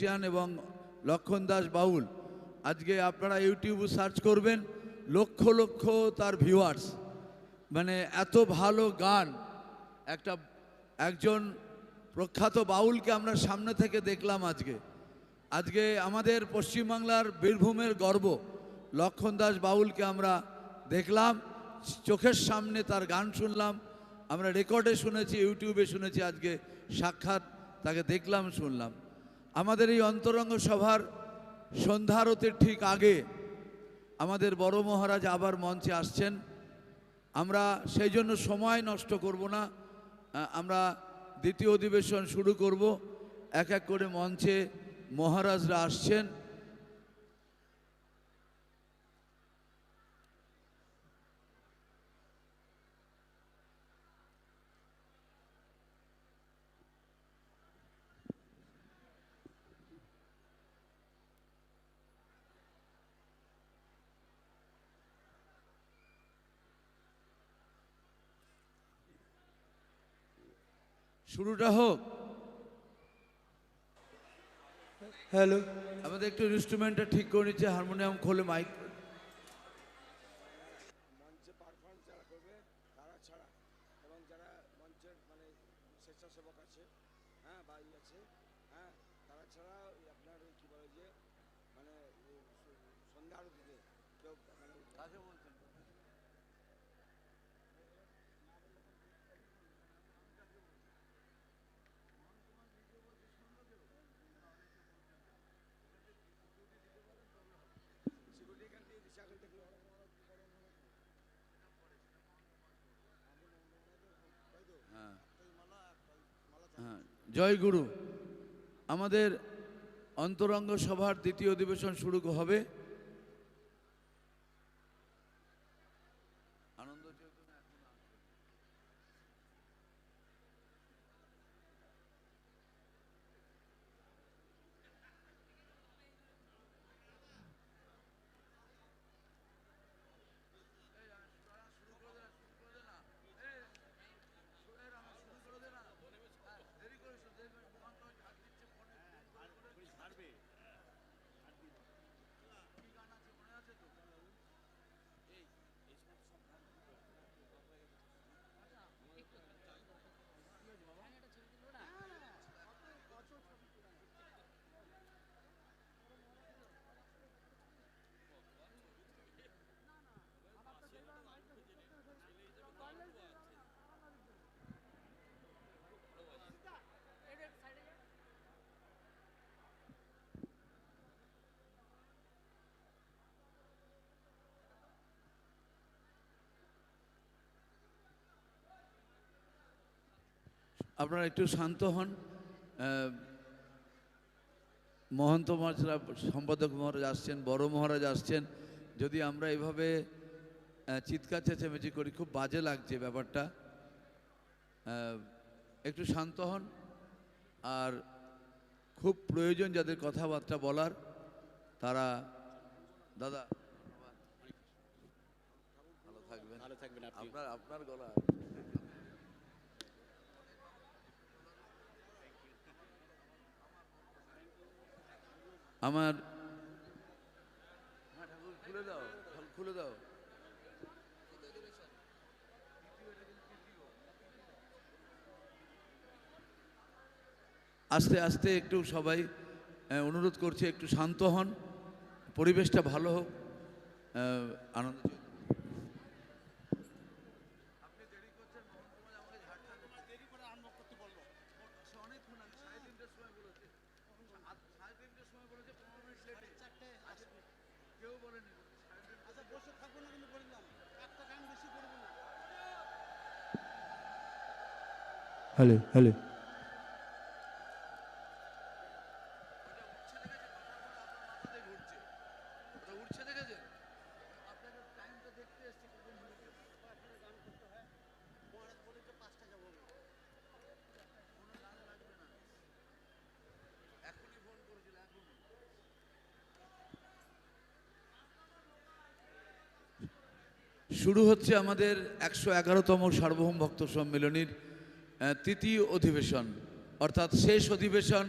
Musician এবং লক্ষণ দাস বাউল, আজকে আপনারা ইউটিউবে সার্চ করবেন, লক্ষ লক্ষ তার ভিউয়ার্স মানে এত ভালো গান। একটা, একজন প্রখ্যাত বাউলকে আমরা সামনে থেকে দেখলাম আজকে। আজকে আমাদের পশ্চিমবাংলার বীরভূমের গর্ব। লক্ষণ দাস বাউলকে আমরা দেখলাম, চোখের সামনে তার গান শুনলাম। আমরা রেকর্ডে শুনেছি ইউটিউবে শুনেছি, আজকে সাক্ষাৎ তাকে দেখলাম, শুনলাম। আমাদের এই অন্তরঙ্গ সভার সন্ধ্যারতের ঠিক আগে আমাদের বড় মহারাজ আবার মঞ্চে আসছেন। আমরা সেই জন্য সময় নষ্ট করব না। আমরা দ্বিতীয় অধিবেশন শুরু করব। এক এক করে মঞ্চে মহারাজরা আসছেন। শুরুটা হোক। হ্যালো। আমাদের একটু ইনস্ট্রুমেন্টটা ঠিক করে নিচ্ছে হারমোনিয়াম খোলে মাইক মঞ্চে পারফর্ম যারা করবে তারা ছাড়া এবং যারা মঞ্চের মানে স্বেচ্ছাসেবক আছে হ্যাঁ বা ই আছে হ্যাঁ তারা ছাড়া ওই আপনার ওই কী বলে যে মানে সন্ধ্যা আরতিতে কেউ মানে হ্যাঁ জয় গুরু। আমাদের অন্তরঙ্গ সভার দ্বিতীয় অধিবেশন শুরু হবে। আপনারা একটু শান্ত হন। মহন্ত মহারাজরা সম্পাদক মহারাজ আসছেন বড় মহারাজ আসছেন। যদি আমরা এভাবে চিৎকার চেঁচামেচি করি খুব বাজে লাগছে ব্যাপারটা। একটু শান্ত হন। আর খুব প্রয়োজন যাদের কথাবার্তা বলার তারা দাদা ভালো থাকবেন। আপনার আপনার গলা। আমার আস্তে আস্তে একটু সবাই অনুরোধ করছে একটু শান্ত হন পরিবেশটা ভালো হোক আনন্দ। হ্যালো হ্যালো শুরু হচ্ছে আমাদের একশো এগারোতম সার্বভৌম ভক্ত সম্মেলনীর তৃতীয় অধিবেশন, অর্থাৎ শেষ অধিবেশন।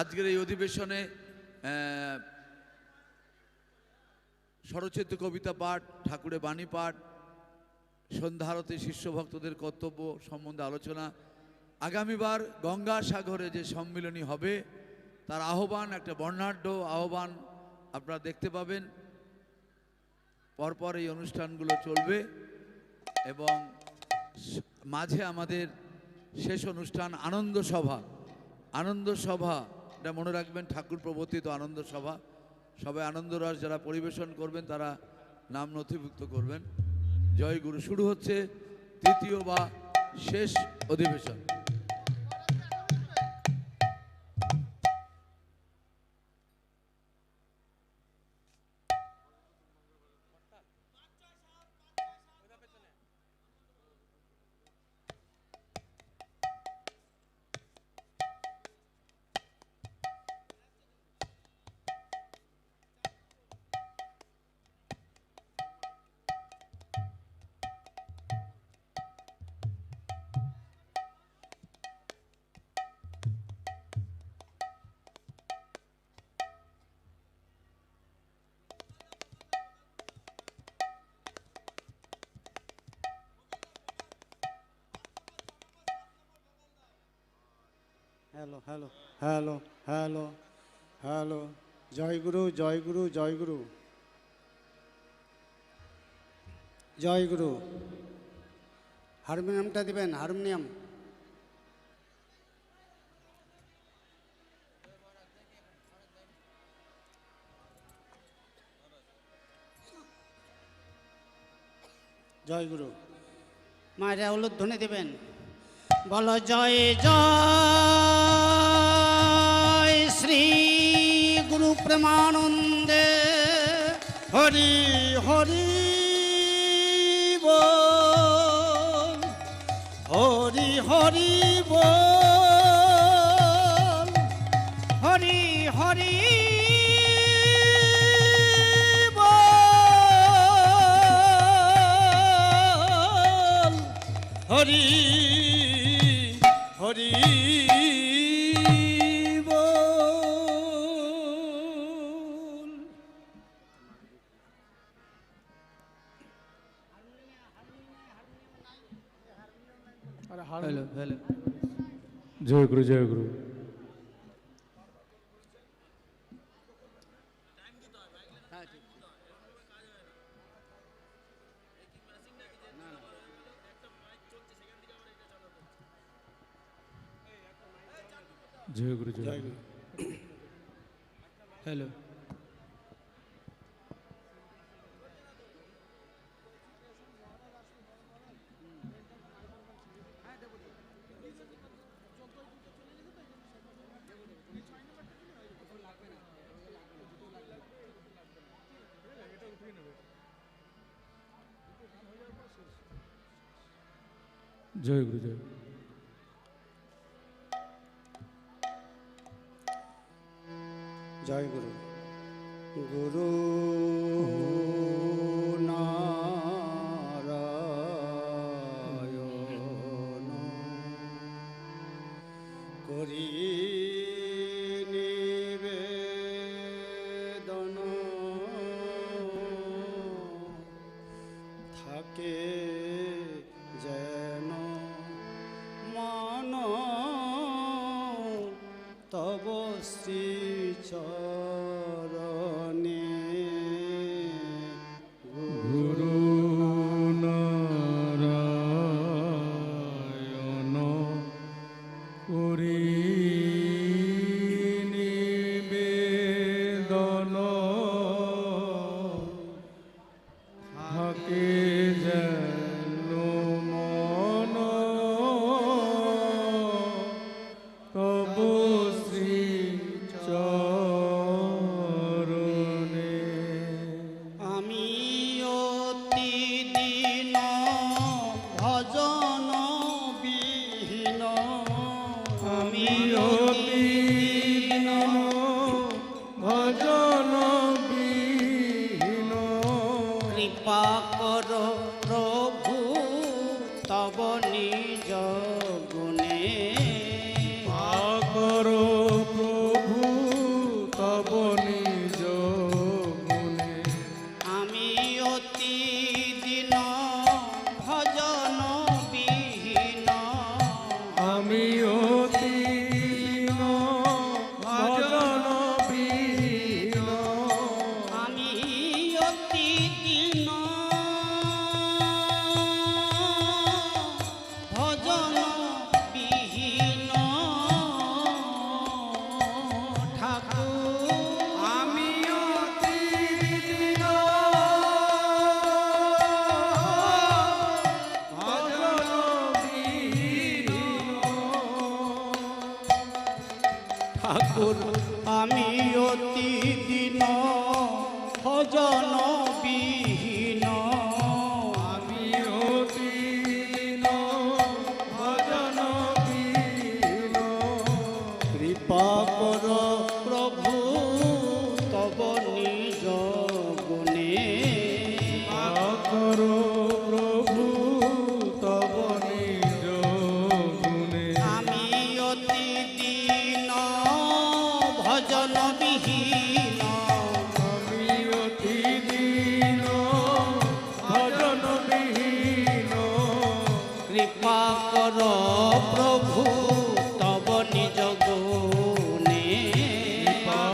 আজকের এই অধিবেশনে স্বরচিত কবিতা পাঠ, ঠাকুরের বাণী পাঠ সন্ধ্যারতে শিষ্য ভক্তদের কর্তব্য সম্বন্ধে আলোচনা, আগামীবার গঙ্গাসাগরে যে সম্মিলনী হবে, তার আহ্বান, একটা বর্ণাঢ্য আহ্বান আপনারা দেখতে পাবেন। পরপর এই অনুষ্ঠানগুলো চলবে এবং মাঝে আমাদের শেষ অনুষ্ঠান আনন্দ সভা। আনন্দ সভা, এটা মনে রাখবেন, ঠাকুর প্রবর্তিত আনন্দ সভা। সবাই আনন্দরস যারা পরিবেশন করবেন, তারা নাম নথিভুক্ত করবেন। জয় গুরু। শুরু হচ্ছে তৃতীয় বা শেষ অধিবেশন। Hello hello hello hello hello জয় গুরু জয় গুরু জয় গুরু জয় গুরু হারমোনিয়ামটা দিবেন হারমোনিয়াম জয় গুরু মায়েরা হলুদ ধনে দেবেন বলো জয় জয় প্রেমানন্দে হরি হরি হরি হরি বল। হ্যালো হ্যালো জয় গুরু জয় গুরু জয় গুরু জয় গুরু হ্যালো জয় গুরুদেব জয় গুরু। গুরু নারায়ণ করি চরণে। গুরু নারায়ণ করি নিবেদন। থাকে যায় ভজন